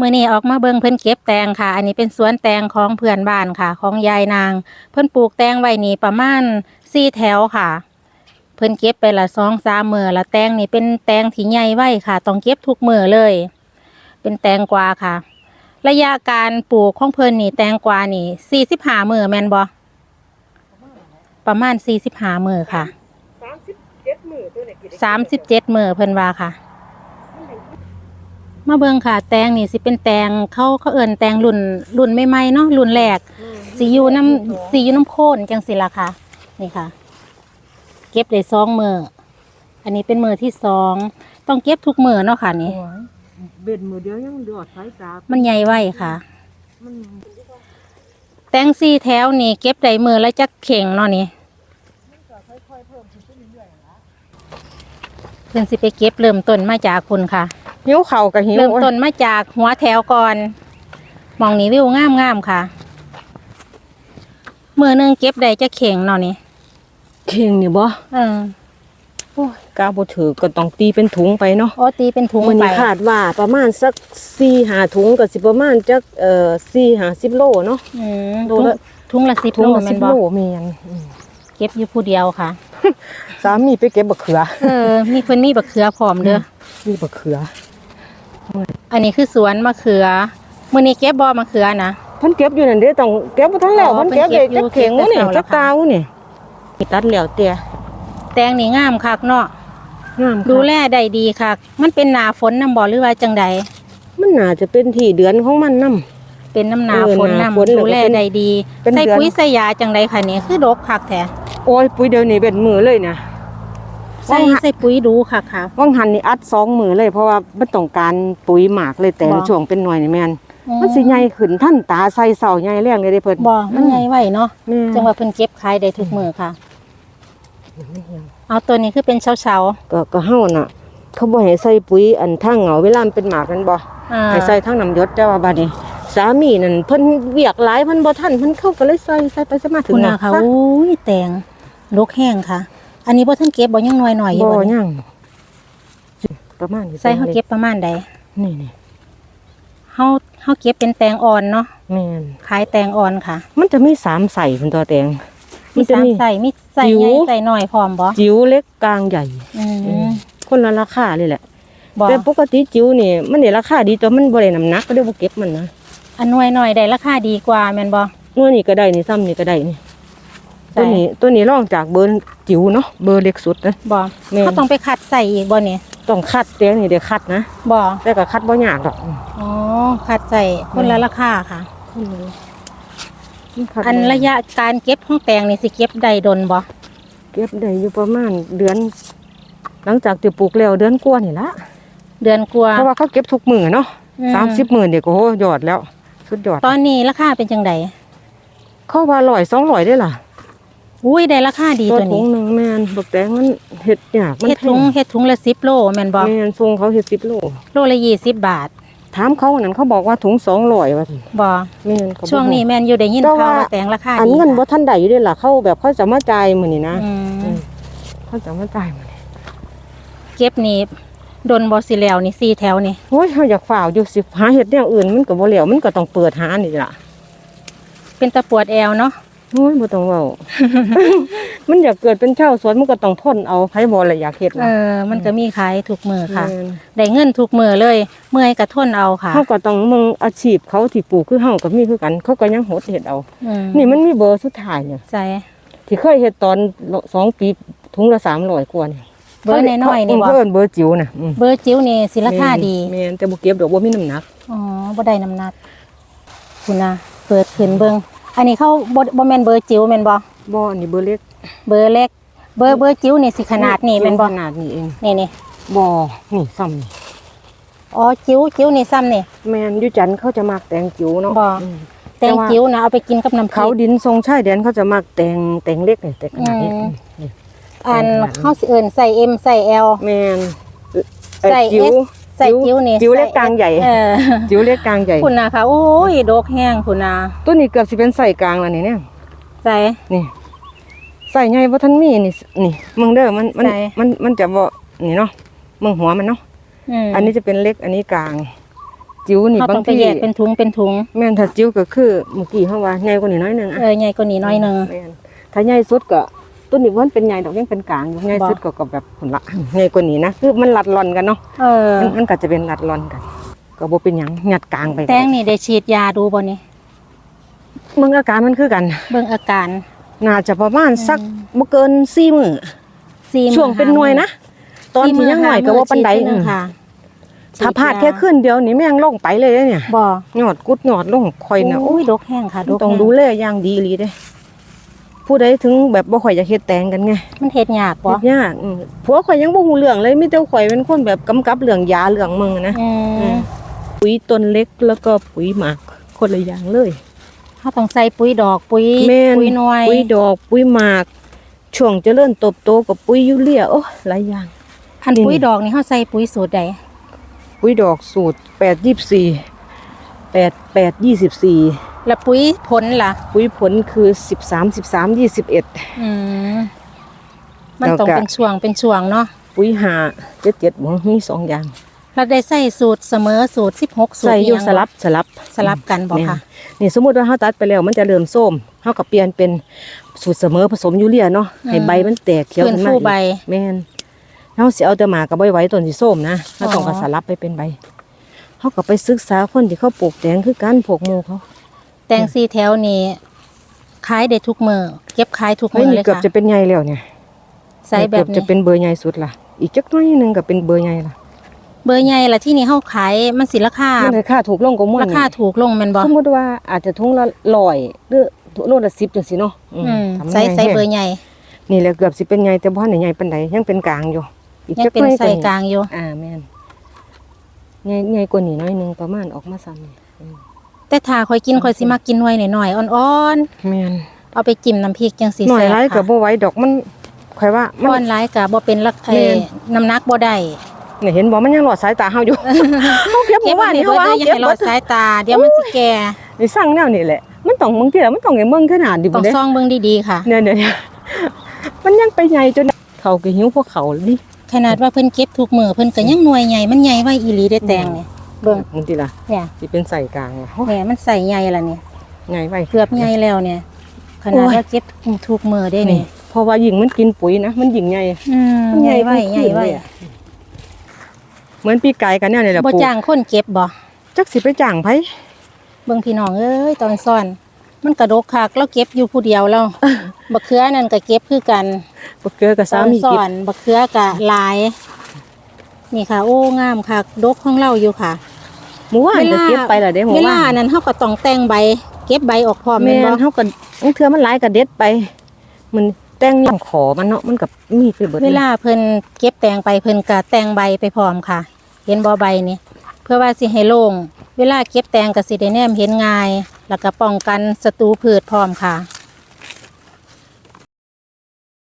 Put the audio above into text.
มื่อนี้ออกมาเบิ่งเพิ่นเก็บแตงค่ะ อันนี้เป็นสวนแตงของเพื่อนบ้านค่ะ ของยายนาง เพิ่นปลูกแตงไว้นี่ประมาณสี่แถวค่ะ เพิ่นเก็บไปละสองสามมือละแตงนี่เป็นแตงที่ใหญ่ไว้ค่ะ ต้องเก็บทุกมือเลย เป็นแตงกวาค่ะ ระยะการปลูกของเพิ่นนี่แตงกวานี่สี่สิบห้ามือแม่นบ่ประมาณสี่สิบห้ามือค่ะสามสิบเจ็ดมือตัวเนี่ยกี่ได้สามสิบเจ็ดมือเพิ่นว่าค่ะ มาเบิ่งค่ะ แตงนี่สิเป็นแตงเขาเขาเอิ้นแตงรุ่นรุ่นใหม่ๆเนาะรุ่นแรกสีอยู่น้ำสีอยู่น้ำโคนจังสิล่ะค่ะ นี่ค่ะ เก็บได้สองมืออันนี้เป็นมือที่สองต้องเก็บทุกมือเนาะค่ะนี่โอ้ยเบ็ดมือเดียวยังดอดสายตามันใหญ่ไว้ค่ะ มันแตงสี่แถวนี่เก็บได้มือแล้วจักเข่งเนาะนี่เพิ่นสิไปเก็บเริ่มต้นมาจากคุณค่ะ หิวเข่ากับหิวเริ่มต้นมาจากหัวแถวก่อนหมองนี้วิวงามงามๆค่ะมือหนึงเก็บได้จะเข่งเนาะนี่เข่งนี่บ่เออโอ้ยกาบ่ถือก็ต้องตีเป็นถุงไปเนาะโอ้ตีเป็นถุงมันไปนี่คาดว่าประมาณสัก4 5ถุงก็สิประมาณจักเอ่อ4 50โลเนาะอืมโลถุงละถุงละสิบถุงโลละแม่น10บ่โลแม่นอืมเก็บอยู่ผู้เดียวค่ะสามีไปเก็บบักเขือ เออ มีเพิ่นมีบักเขือพร้อมเด้อมีบักเขือ อันนี้คือสวนมะเขือมื้อนี้เก็บบ่มะเขือนะเพิ่นเก็บอยู่นั่นเด้ต้องเก็บบ่ทันแล้วอ๋อเพิ่นเก็บเพิ่ได้นเก็จับกอยู่เข่งวะนี่เก็บแต่จักเช้าตาวะนี่นี่ตัดแล้วเตี้ยแตงนี่งามคักเนาะงามดูค่ะแลได้ดีคักมันเป็นหน้าฝนนำบ่หรือว่าจังใดมันน่าจะเป็นที่เดือนของมันนํเป็นน้ำหนาเออฝนหน้านํฝนแล้วก็ดูแลเป็นได้ดีเป็นใส่เดือนปุ๋ยใส่ยาจังใดค่ะนี่คือดกคักแท้โอ้ยปุ๋ยเดี๋ยวนี้เป็นมือเลยนะ ใส่ว่าใส่ปุ๋ยดูคักค่ะ ว่างหันนี่อัดสองมือเลยเพราะว่ามันต้องการปุ๋ยหมากเลยแต่บ่ ช่วงเป็นหน่วยนี่แม่นอืมันสิใหญ่ขึ้นท่านตาใส่เสาใหญ่แรงเลยเด้เพิ่นบ่มันใหญ่ไว้เนาะแม่จังว่าเพิ่นเก็บขายได้ทุกมื้อค่ะ เอาตัวนี้คือเป็นเช้าก็ก็เฮาน่ะ เขาบ่ให้ใส่ปุ๋ยอันทางเหงาเวลามันเป็นหมากมันบ่ ๆอ่าให้ใส่ทางน้ำยศแต่ว่าบัดนี้ สามีนั่นเพิ่นเวียกหลายเพิ่นบ่ทันเพิ่นเข้าก็เลยใส่ใส่ไปซะมาถึคุงณน่ะนาค่ะโอ้ยแตงลกแห้งค่ะ อันนี้บ่ทันเก็บบ่ยังน้อยๆอยู่บ่บ่นี่ยังประมาณนี้ใส่เฮาเก็บประมาณใดนี่นี่เฮาเฮาเก็บเป็นแตงอ่อนเนาะแม่นขายแตงอ่อนค่ะ มันจะมีสามใส่เพิ่นตัวแตงมีจะสามใส่มีใส่จิ๋วใหญ่ใส่น้อยพร้อมบ่จิ๋วเล็กกลางใหญ่อืมคนละราคาเลยแหละบ่แต่ปกติจิ๋วนี่มันได้ราคาดีแต่มันบ่ได้น้ำหนักก็ได้บ่เก็บมันนะอันน้อยน้อยได้ราคาดีกว่าแม่นบ่เมื่อนี่ก็ได้นี่ซ้ำนี่ก็ได้นี่ใส่ ตัวนี้ตัวนี้รองจากเบอร์จิ๋วเนาะเบอร์เล็กสุดนะบ่แม่นเขาต้องไปคัดใส่อีกบ่นี่ต้องคัดแตงนี่เดี๋ยวคัดนะบ่แต่ก็คัดบ่ยากดอกอ๋อคัดใส่คนละราคาค่ะคัดอันระยะการเก็บของแตงนี่สิเก็บได้ดนบ่เก็บได้อยู่ประมาณเดือน หลังจากที่ปลูกแล้วเดือนกว่านี่ละเดือนกว่าเพราะว่าเขาเก็บทุกมื้อเนาะอืมสามสิบหมื่นเดี๋ยวก็โหยอดแล้วสุดยอดตอนนี้ราคาเป็นจังไดเข้าว่าร้อยสองร้อยได้ล่ะ อุ้ยได้ราคาดีตัวตัวถุนี้งหนึงแม่นบักแตงมันเฮ็ดยากมันเฮ็ดแพถุงงเฮ็ดถุงละ10โลแม่นบ่แม่นทรงเขาเฮ็ด10โลโลละ20บาท ถามเขาอันนั้นเขาบอกว่าถุงสองร้อยว่าซั่นบ่แม่นเขาบอกช่วงนี้แม่นอยู่ได้ยินแต่ข่าวว่าว่าแตงราคาอันดีเงินบ่ค่ะทันได้อยู่เด้ล่ะเขาแบบเขาจะมาจ่ายมื้อนี้นะอืมเขาจะมาจ่ายมื้อนี้เก็บนี่ดนบ่สิแล้วนี่สี่แถวนี่โอ้ยเฮาอยากฝ่าวอยู่สิหาเฮ็ดแนวอื่นมันก็บ่แล้วมันก็ต้องเปิดหานี่ล่ะเป็นตะปวดแอวเนาะ โอ้ยบ่ต้องเว้า มันอยากเกิดเป็นชาวสวนมันก็ต้องทนเอาไผบ่ละอยากเฮ็ดเอล่ะอ มันก็มีขายทุกมือค่ะ แม่นได้เงินทุกมือเลย เมื่อยก็ทนเอาค่ะเขาก็ต้องมึงอาชีพเขาที่ปลูกคือเฮาก็มีคือกัน เขาก็ยังหดเฮ็ดเอา อืมนี่มันมีเบอร์สุดท้ายเนี่ยใส่ที่เคยเฮ็ดตอนสองปีถุงละ300กว่านี่เบอร์น้อยๆนี่บ่ เพิ่นเบอร์จิ๋วน่ะอืมเบอร์จิ๋วนี่สิราคาดี แม่นแต่บ่เก็บดอกบ่มีน้ำหนัก อ๋อบ่ได้น้ำหนักคุณนะเปิดขึ้นเบิ่ง อันนี้เขาบ่บ่แม่นเบอร์จิ๋วแม่นบ่บ่อันนี้เบอร์เล็ก เบอร์เล็ก เบอร์เบอร์จิ๋วนี่สิขนาดนี้แม่นบ่ขนาดนี้เองนี่นี่บ่นี่ซ้ำนี่อ๋อจิ๋วจิ๋วนี่ซ้ำนี่แม่นอยู่จันทร์เขาจะมักแตงจิ๋วเนาะบ่อืมแตงจิ๋วนะเอาไปกินกับน้ำพริเขากดินทรงชายแดนเขาจะมักแตงแตงเล็กนี่แต่ขนาดนี้อืมนี่อันเขาสิเอิ้นใส่ M ใส่ L แม่นเอ่อใส่จิ๋ว S ใส่จิ๋วนี่จิ๋วใส่เล็กกลางใหญ่เออจิ๋วเล็กกลางใหญ่คุณนะค่ะโอ้ยดกแห้งคุณนะตัวนี้เกือบสิเป็นไส้กลางแล้วนี่เนี่ยใส่นี่ใส่ใหญ่บ่ทันมีนี่นี่มึงเด้อมันมันใส่มันมันจะบ่นี่เนาะมึงหัวมันเนาะมอันนี้จะเป็นเล็กอันนี้กลาง จิ๋วนี่เขาบาต้องงไปทีแยกเป็นถุงเป็นถุงแม่นถ้าจิ๋วก็คือเมื่อกี้เฮาว่าใหญ่กว่านี้น้อยหนึงอะเออใหญ่กว่านี้หน้อยหนึงแม่นถ้าใหญ่สุดก็ ต้นนี้มันเป็นใหญ่ดอกยังเป็นกลางอยู่ใหญ่บ่สุดก็ก็แบบผลละใหญ่กว่านี้นะคือมันลัดลอนกันเนาะเออมันมันก็จะเป็นลัดลอนกัน ก็บ่เป็นหยังยัดกลางไปแตงนี่ได้ฉีดยาดูบ่นี่มึงอาการมันคือกัน เบิ่งอาการ น่าจะประมาณสักอืมบ่เกิน4มื้อสี่มื้อช่วงเป็นหน่วยนะตอนที่ยังหน่อยก็ว่าปันไดสี่มื้อฉีทีหงค่ะถ้าพลาดแค่ขึ้นเดียวนี่แม่งลงไปเลยเด้เนี่ยบ่หยอดกุดหยอดลงคอยนะโอ้ยดกแห้งค่ะดกต้องแห้งดูแลอย่างดีอีหลีเด้ ผู้ใดถึงแบบบ่ข่อยอยากเฮ็ดแตงกันไงมันเฮ็ดยากบ่เฮ็ดยากอืมผัวข่อยยังบ่ฮู้เรื่องเลยมีแต่ข่อยเป็นคนแบบกำกับเรื่องยาเรื่องมึงนะอืมปุ๋ยต้นเล็กแล้วก็ปุ๋ยหมากคนละอย่างเลยเฮาต้องใส่ปุ๋ยดอกปุ๋ยแม่นปุ๋ยหน่วยปุ๋ยดอกปุ๋ยหมากช่วงเจริญเติบโตกับปุ๋ยยูเรียโอ้หลายอย่างอันนี่ปุ๋ยดอกนี่เฮาใส่ปุ๋ยสูตรใดปุ๋ยดอกสูตร8 24 8 8 24 แล้วปุ๋ยผลล่ะ ปุ๋ยผลคือ13 13 21อืมมันแล้วต้องก็เป็นช่วงเป็นช่วงเนาะปุ๋ยหาเจ็ดเจ็ดบ่มีสองอย่างเราได้ใส่สูตรเสมอสูตร16สูตรใส่อยู่หงสลับสลับสลับกันบ่แม่ค่ะนี่สมมุติว่าเฮาตัดไปแล้วมันจะเริ่มส้มเฮาก็เปลี่ยนเป็นสูตรเสมอผสมยูเรียเนาะให้อืมใบมันแตกเขียวฟื้นขึ้นมาฟูอีกใบแม่นเฮาสิเอาแต่หมากกับใบไว้ต้นสิส้มนะเฮาต้องอ๋อก็สลับไปเป็นใบเฮาก็ไปศึกษาคนที่เขาปลูกแตงคือกันพวกหมู่เขา แตงซีแถวนี้ขายได้ทุกมือเก็บขายทุกเฮ้ยมือนี่เลยเกือบค่ะจะเป็นใหญ่แล้วเนี่ยใส่แบเกือบบจะนี้เป็นเบอร์ใหญ่สุดล่ะ อีกจักหน้อยหนึงก็เป็นเบอร์ใหญ่ล่ะ เบอร์ใหญ่ละที่นี่เฮาขายมันสิราคามันราคาถูกลงกว่าหม่วนราคาถูกลงแม่นบ่สมมุติว่าอาจจะถุงละ100หรือโลละ10จังซี่เนาะอืมอืมทำใส่ง่ายใส่แฮะเบอร์ใหญ่ นี่แหละเกือบสิเป็นใหญ่แต่บ่ทันได้ใหญ่ปานใดยังเป็นกลางอยู่ อีกยังจักเป็นหน่อยใส่กลางอยู่ อ่าแม่นใหญ่ใหญ่กว่านี้หน้อยหนึงประมาณออกมาซ้ำนี่ แต่ถ้าข่อยกินข่อยสิมักกินหน่วยหน่อยๆอ่อนแม่นๆเอาไปจิ้มน้ำพริกจังสิหน่อยแซ่บหลายก็ค่ะบ่ไหวดอกมันข่อยว่ามัอ่อนน หลายก็บ่เป็นลักแม่เอ่อนน้ำหนักบ่ได้เนี่ยเห็นบ่มันยังหลอดสายตาเฮาอยู่ เฮาเก็บเก็เมื่บอวานไว้นี่เบิเฮาดว่าเด้อเฮาอย่าเก็บให้รเบิอดดสายตา เดี๋ยวมันสิแก่นี่สั่งแนวนี่แหละ มันต้องบางทีมันต้องให้เมืองขนาดดิต้บ่องเด้ซ่องเบิ่งดีๆค่ะ เนี่ยเนี่ยมันยังไปใหญ่จนเขาก็หิวพวกเขาเลยนี่ ขนาดว่าเพิ่นเก็บทุกมื้อเพิ่นก็ยังหน่วยใหญ่มันใหญ่ไว้อีหลีได้แตงเนี่ย เบิ่งบางทีล่ะเนี่ยสิเป็นใส่กลางล่ะโอ้ยเนี่ยมันใส่ใหญ่ละเนี่ยใหญ่ไว้เกือบใหญ่แล้วเนี่ย ขนาดโอ้ยว่าเก็บทุกมื้อได้นี่นี่เพราะว่ายิ่งมันกินปุ๋ยนะมันยิ่งใหญ่อืมมันใหใหญ่ญ่ไว้ขึ้นใหญ่ไว้เลยอะเหมือนปีกไก่กันแนวนี่แหละบ่ปลูกจ้างคนเก็บบ่จักสิไปจ้างไผเบิ่งพี่น้องเอ้ยตอนซ่อน มันกระดกคักแล้วเก็บอยู่ผู้เดียวแล้วบักเขือนั่นก็เก็บคือกันบ่เกลือกับตสาอนมีซ่อกินนบักเขือก็หลาย นี่ค่ะ โอ้งามคักดกของเราอยู่ค่ะ หมู่ว่านก็เก็บไปแล้วเด้หมู่เวว่าลานนั้นเฮาก็ต้องแต่งใบ เก็บใบออกพร้อมแม่แม่นนบ่เฮาก็บางเทื่อมันหลายก็เด็ดไป มันแต่งย่างขอมันเนาะมันก็มีไปเบิดเวลาเพิ่นเก็บแตงไปเพิ่นก็แต่งใบไปพร้อมค่ะ เห็นบ่ใบนี่เพื่อว่าสิให้โล่งเวลาเก็บแตงก็สิได้แนมเห็นง่าย แล้วก็ป้องกันศัตรูพืชพร้อมค่ะ